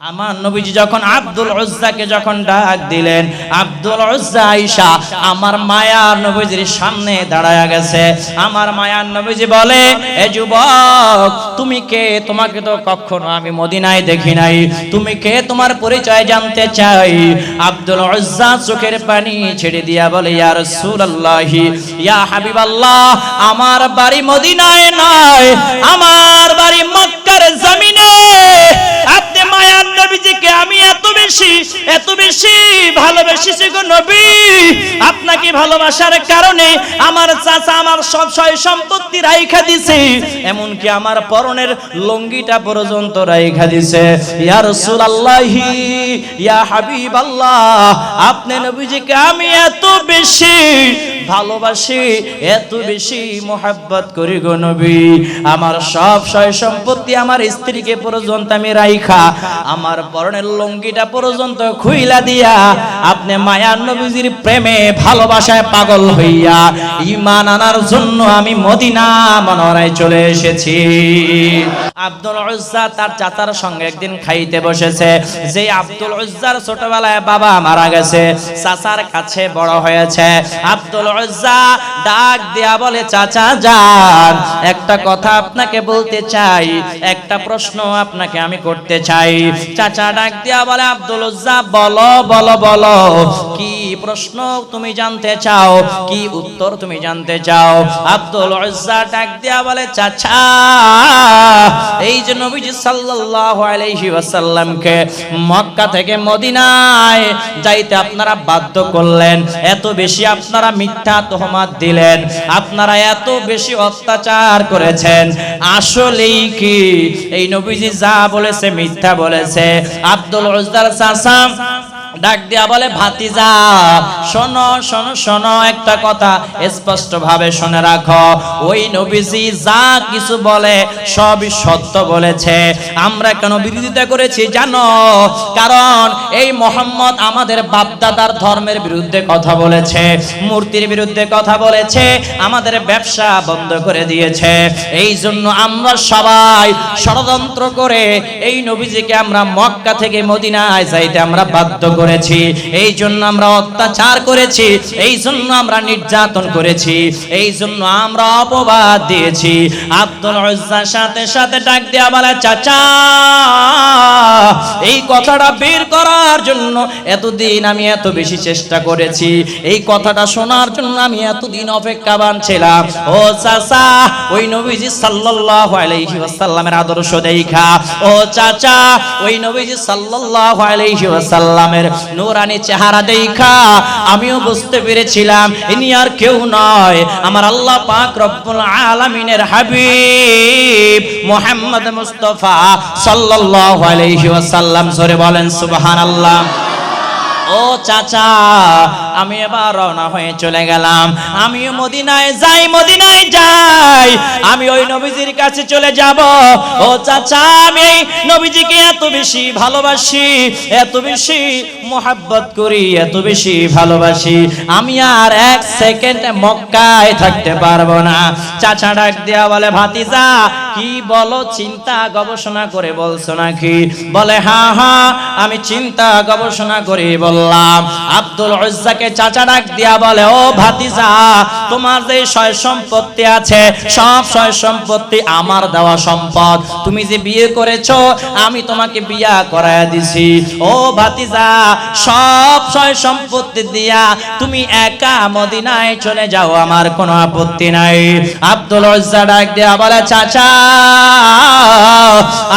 আমার নবীজি যখন আব্দুল উজ্জাকে যখন ডাক দিলেন, আব্দুল উজ্জা আইসা আমার মায়ার নবীজির সামনে দাঁড়ায়া গেছে। আমার মায়ার নবীজি বলে, এ যুবক, তুমি কে? তোমাকে তো কখনো আমি মদিনায় দেখি নাই। তুমি কে? তোমার পরিচয় জানতে চাই। আব্দুল উজ্জা চোখের পানি ছেড়ে দিয়া বলে, ইয়া রাসূলুল্লাহি, ইয়া হাবিবাল্লাহ, আমার বাড়ি মদিনায় নয়, আমার বাড়ি মক্কার জমিনে। আপনি মায়ার নবীজিকে আমি এত বেশি এত বেশি ভালোবেসেছি গো নবী। আপনাকে ভালোবাসার কারণে আমার চাচা আমার সব সয় সম্পত্তি রাইখা দিছে। এমনকি আমার পরনের লঙ্গিটা পর্যন্ত রাইখা দিছে। ইয়া রাসূলুল্লাহি, ইয়া হাবিবাল্লাহ, আপনি নবীজিকে আমি এত বেশি ভালোবাসি, এত বেশি মোহাব্বত করি গো নবী। আমার সব সয় সম্পত্তি আমার স্ত্রীকে পর্যন্ত আমি রাইখা, আমার পরনের লঙ্গিটা পর্যন্ত খুইলা দিয়া, আপনি মায়ার নবীজির প্রেমে ভালোবাসায় পাগল হইয়া, ইমান আনার জন্য আমি মদিনা মনোরায় চলে এসেছি। আব্দুল উজ্জা তার চাচার সঙ্গে একদিন খাইতে বসেছে। যে আব্দুল উজ্জার ছোটবেলায় বাবা মারা গেছে, চাচার কাছে বড় হয়েছে। আব্দুল উজ্জা ডাক দেয়া বলে, চাচা যান, একটা কথা আপনাকে বলতে চাই, একটা প্রশ্ন আপনাকে আমি করতে চাই। চাচা ডাক দেয়া বলে, আব্দুল উজ্জা, বলো বলো বলো, কি প্রশ্ন তুমি জানতে চাও? কি উত্তর তুমি জানতে চাও? আব্দুল উজ্জা ডাক বলে, চাচা, এই যে নবীজি সাল্লাল্লাহু আলাইহি ওয়াসাল্লামকে মক্কা থেকে মদিনায় যাইতে আপনারা বাধ্য করলেন, এত বেশি আপনারা মিথ্যা তহমাত দিলেন, আপনারা এত বেশি অত্যাচার করেছেন, আসলেই কি? এই নবীজি যা বলেছে, মিথ্যা বলেছে। আব্দুল উজ্জার চাচা ডাক দিয়া বলে, ভাতিজা, শোনো শোনো শোনো একটা কথা স্পষ্ট ভাবে শুনে রাখো। ওই নবীজি যা কিছু বলে, সবই সত্য বলেছে। আমরা কেন বিরোধিতা করেছি জানো? কারণ এই মোহাম্মদ আমাদের বাপদাদার ধর্মের বিরুদ্ধে কথা বলেছে, মূর্তির বিরুদ্ধে কথা বলেছে, আমাদের ব্যবসা বন্ধ করে দিয়েছে। এই জন্য আমরা সবাই ষড়যন্ত্র করে এই নবীজিকে আমরা মক্কা থেকে মদিনায় যাইতে আমরা বাধ্য করেছি। এই জন্য আমরা অত্যাচার করেছি, এই জন্য আমরা নির্যাতন করেছি, এই জন্য আমরা অপবাদ দিয়েছি। আব্দুল সাথে সাথে ডাক দেয়া বলে, চাচা, এই কথাটা বের করার জন্য এতদিন আমি এত বেশি চেষ্টা করেছি। এই কথাটা শোনার জন্য আমি এতদিন অপেক্ষাবান ছিলাম। ও চাচা, ওই নবীজি সাল্লাল্লাহু আলাইহি ওয়াসাল্লামের আদর্শ দেখা। ও চাচা, ওই নবীজি সাল্লাল্লাহু আলাইহি ওয়াসাল্লামের নূরানি চেহারা দেখা, আমিও বুঝতে পেরেছিলাম, ইনি আর কেউ নয়। আমার আল্লাহ পাক রব্বুল আলামিনের হাবিব মুহাম্মদ মুস্তাফা সাল্লাল্লাহু আলাইহি ওয়াসাল্লাম। সরে বলেন, সুবহানাল্লাহ। ও চাচা, আমি এবার রওনা হয়ে চলে গেলাম। আমিও মদিনায় যাই মদিনায় যাই। আমি ওই নবীজির কাছে চলে যাব। ও চাচা, আমি নবীজিকে এত বেশি ভালোবাসি, এত বেশি মোহাব্বত করি, এত বেশি ভালোবাসি। আমি আর এক সেকেন্ড মক্কায় থাকতে পারব না। চাচা ডাক দেয়া বলে, ভাতিজা কি বলো, চিন্তা গবেষণা করে বলছো নাকি? বলে হ্যাঁ হ্যাঁ আমি চিন্তা গবেষণা করে বললাম। আব্দুল উজ্জাকে চাচা ডাক দিয়া বলে, ও ভাতিজা, তোমার যে সয় সম্পত্তি আছে, সব সয় সম্পত্তি আমার দেওয়া সম্পদ। তুমি যে বিয়ে করেছ, আমি তোমাকে বিয়া করায় দিছি। ও ভাতিজা, সব সয় সম্পত্তি দিয়া তুমি একা মদিনায় চলে যাও, আমার কোনো আপত্তি নাই। আব্দুল উজ্জা ডাক দিয়া বলে, চাচা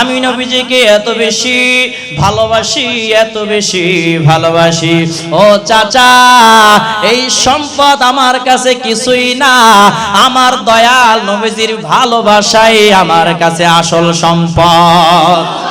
আমি নবীজিকে এত বেশি ভালোবাসি, এত বেশি ভালোবাসি। ও চাচা, এই সম্পদ আমার কাছে কিছুই না। আমার দয়াল নবীজির ভালোবাসাই আমার কাছে আসল সম্পদ।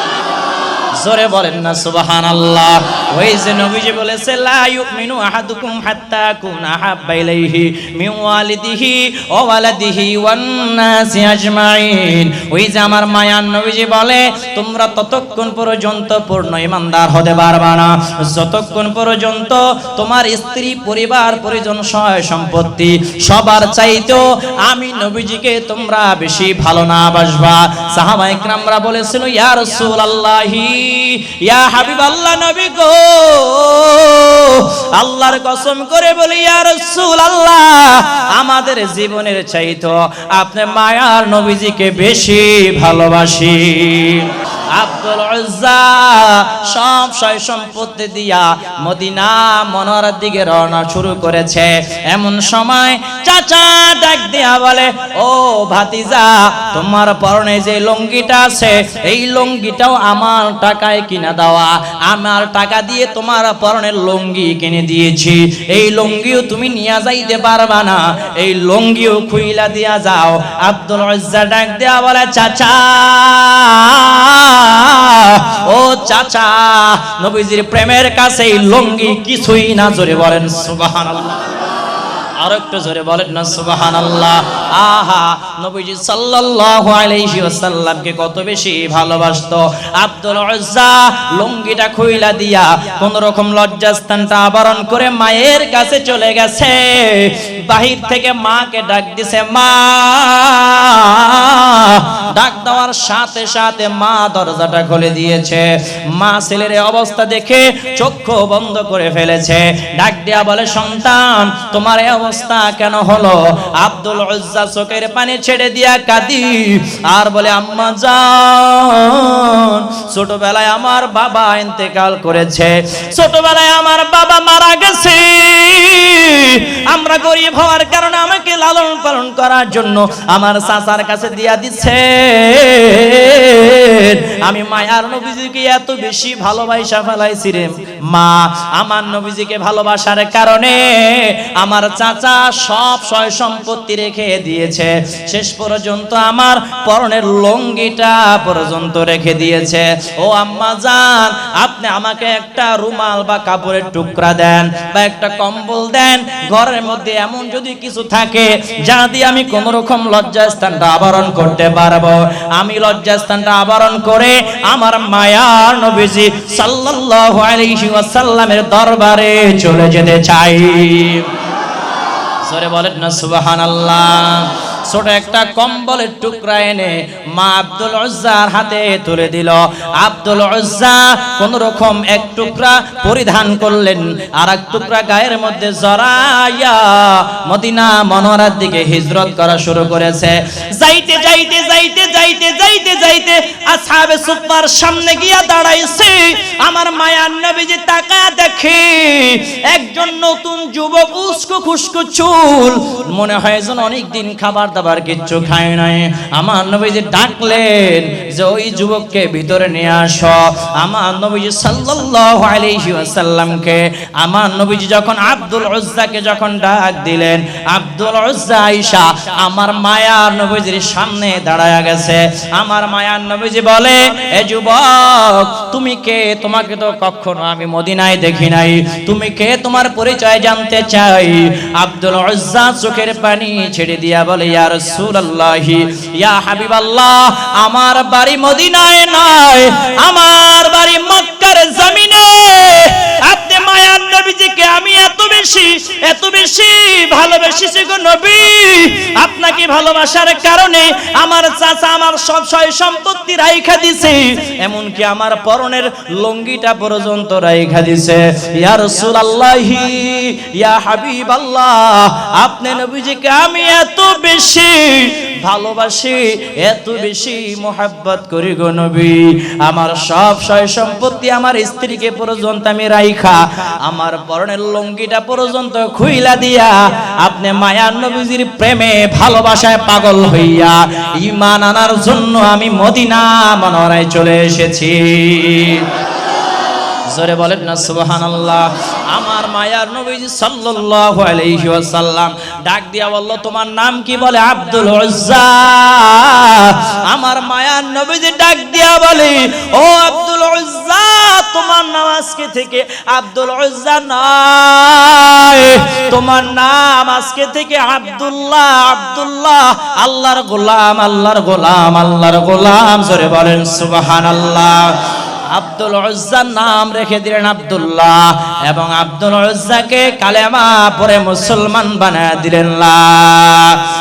জোরে বলেন না সুবাহান আল্লাহ ওই যে নবীজি বলেছে, লা ইউমিনু আহাদুকুম হাত্তা কুনা হাব্বা ইলাইহি মিন ওয়ালিদিহি ওয়া ওয়ালাদিহি ওয়ান নাসি আজমাইন। ওই যে আমার মায়ার নবীজি বলে, তোমরা ততক্ষণ পর্যন্ত পূর্ণ ইমানদার হতে পারবা না। যতক্ষণ পর্যন্ত তোমার স্ত্রী, পরিবার, পরিজন সহায় সম্পত্তি সবার চাইতেও আমি নবীজিকে তোমরা বেশি ভালো না বাসবা। সাহাবা ইকরামরা বলেছিল, ইয়া রাসূলুল্লাহি ইয়া হাবিব আল্লাহ নবী গো। আল্লাহর কসম করে বলি আল্লাহ আমাদের জীবনের চাইতো আপনি মায়ার নবীজিকে বেশি ভালোবাসি। আব্দুল সব সয় সম্পত্তি দিয়া মদিনা মনোহরার দিকে রওনা শুরু করেছে। এমন সময় চাচা ডাক দিয়া বলে, ও ভাতিজা, তোমার পরনে যে লুঙ্গিটা আছে, এই লুঙ্গিটাও আমার টাকায় কিনা দেওয়া। আমার টাকা দিয়ে তোমার পরনের লুঙ্গি কিনে দিয়েছি। এই লুঙ্গিও তুমি নিয়ে যাইতে পারবা না। এই লুঙ্গিও খুইলা দিয়া যাও। আব্দুল উজ্জা ডাক দিয়া বলে, চাচা, ও চাচা, নবীজির প্রেমের কাছে এই লুঙ্গি কিছুই না, জোরে বলেন, সুবহানাল্লাহ। আর একটু জোরে বলেন না সুবাহান আল্লাহ আহা, নবীজি সাল্লাল্লাহু আলাইহি ওয়াসাল্লামকে কত বেশি ভালোবাসতো। আব্দুল উজ্জা লুঙ্গিটা খুইলা দিয়া কোন রকম লজ্জাস্থানটা আবরণ করে মায়ের কাছে চলে গেছে। বাহির থেকে মাকে ডাক দিছে, মা! ডাক দেওয়ার সাথে সাথে মা দরজাটা খুলে দিয়েছে। মা ছেলের অবস্থা দেখে চক্ষু বন্ধ করে ফেলেছে। ডাক দিয়া বলে, সন্তান, তোমার এই অবস্থা কেন হলো? আব্দুল উজ্জা চোখের পানি ছেড়ে দিয়া কাঁদি আর বলে, আম্মা যান ছোটবেলায় আমার বাবা ইন্তেকাল করেছে। ছোটবেলায় আমার বাবা মারা গেছে। আমরা গরিব হওয়ার কারণে আমাকে লালন পালন করার জন্য আমার চাচার কাছে দিয়া দিচ্ছে আমি মায়ার নবীজিকে এত বেশি ভালোবাসা ফেলাইছি রে। মা, আমার নবীজিকে ভালোবাসার কারণে আমার চাচা সব সয় সম্পত্তি রেখে দিয়েছে। শেষ পর্যন্ত আমার পরনের লঙ্গিটা পর্যন্ত রেখে দিয়েছে। ও আম্মা জান, আপনি আমাকে একটা রুমাল বা কাপড়ের টুকরা দেন বা একটা কম্বল দেন। ঘরের মধ্যে এমন যদি কিছু থাকে, যা দিয়ে আমি কোন রকম লজ্জাস্থানটা আবরণ করতে পারব। আমি লজ্জাস্থানটা আবরণ করে আমার মায়ার নবীজি সাল্লাল্লাহু আলাইহি ওয়াসাল্লামের দরবারে চলে যেতে চাই। জোরে বলেন না, সুবহানাল্লাহ। ছোট একটা কম্বলের টুকরা এনে মা আব্দুল উজ্জার হাতে তুলে দিল। আব্দুল উজ্জা কোন রকম এক টুকরা পরিধান করলেন আর এক টুকরা গায়ের মধ্যে জড়াইয়া মদিনা মনোহরার দিকে হিজরত করা শুরু করেছে। যাইতে যাইতে যাইতে যাইতে যাইতে যাইতে আসহাবে সুপার সামনে গিয়া দাঁড়াইছে। আমার মায়ার নবী যে তাকা দেখে একজন নতুন যুবক উস্কো খুস্কো চুল, মনে হয় যেন অনেক দিন খাবার দাবার কিচ্ছু খায় নাই। আমার নবীজি ডাকলেন যে ওই যুবককে ভিতরে নিয়ে আসো। আমার নবীজি সাল্লাল্লাহু আলাইহি ওয়াসাল্লামকে, আমার নবীজি যখন আব্দুল উজ্জাকে যখন ডাক দিলেন, আব্দুল উজ্জা আয়েশা, আমার মায়ার নবীজির সামনে দাঁড়ায়া গেছে। আমার মায়ার নবীজি বলে, এ যুবক, তুমি কে? তোমাকে তো কখনো আমি মদিনায় দেখি নাই। তুমি কে? তোমার পরিচয় জানতে চাই। আব্দুল উজ্জা চোখের পানি ছেড়ে দিয়া বলে আমার বাড়ি মদিনায় নয় আমার বাড়ি মক্কার জমিনে। আপনি মায়ার নবীজিকে আমি এত বেশি এত বেশি ভালোবেসেছি গো নবী। আপনাকে ভালোবাসার কারণে আমার চাচা, আমার সব সম্পত্তি রাইখা দিছে, এমনকি আমার পরনের লঙ্গিটা পর্যন্ত রাইখা দিছে। ইয়া রাসূলুল্লাহি, ইয়া হাবিবাল্লাহ, আপনি নবীজিকে আমি এত বেশি ভালোবাসি, এত বেশি মোহাব্বত করি গো নবী। আমার সব সয় সম্পত্তি আমার স্ত্রীকে পর্যন্ত আমি রাইখা, আমার পরনের লঙ্গিটা পর্যন্ত খুইলা দিয়া, আপনি মায়ার নবীজির প্রেমে ভালোবাসায় পাগল হইয়া, ইমান আনার জন্য আমি মদিনা মনোরায় চলে এসেছি। জোরে বলেন না, সুবহানাল্লাহ। আমার মায়ার নবী সাল্লাল্লাহু আলাইহি ওয়াসাল্লাম ডাক দিয়া বলল, তোমার নাম কি? বলে, আব্দুল উজ্জা। আমার মায়ার নবীজি ডাক দিয়া বলে, ও আব্দুল উজ্জা তোমার নাম থেকে আব্দুল উজ্জা তোমার নাম আজকে থেকে আব্দুল্লাহ আব্দুল্লাহ। আল্লাহর গোলাম আল্লাহর গোলাম আল্লাহর গোলাম। জোরে বলেন, সুবহানাল্লাহ। আব্দুল উজ্জার নাম রেখে দিলেন আব্দুল্লাহ এবং আব্দুল উজ্জাকে কালেমা পরে মুসলমান বানায় দিলেন লা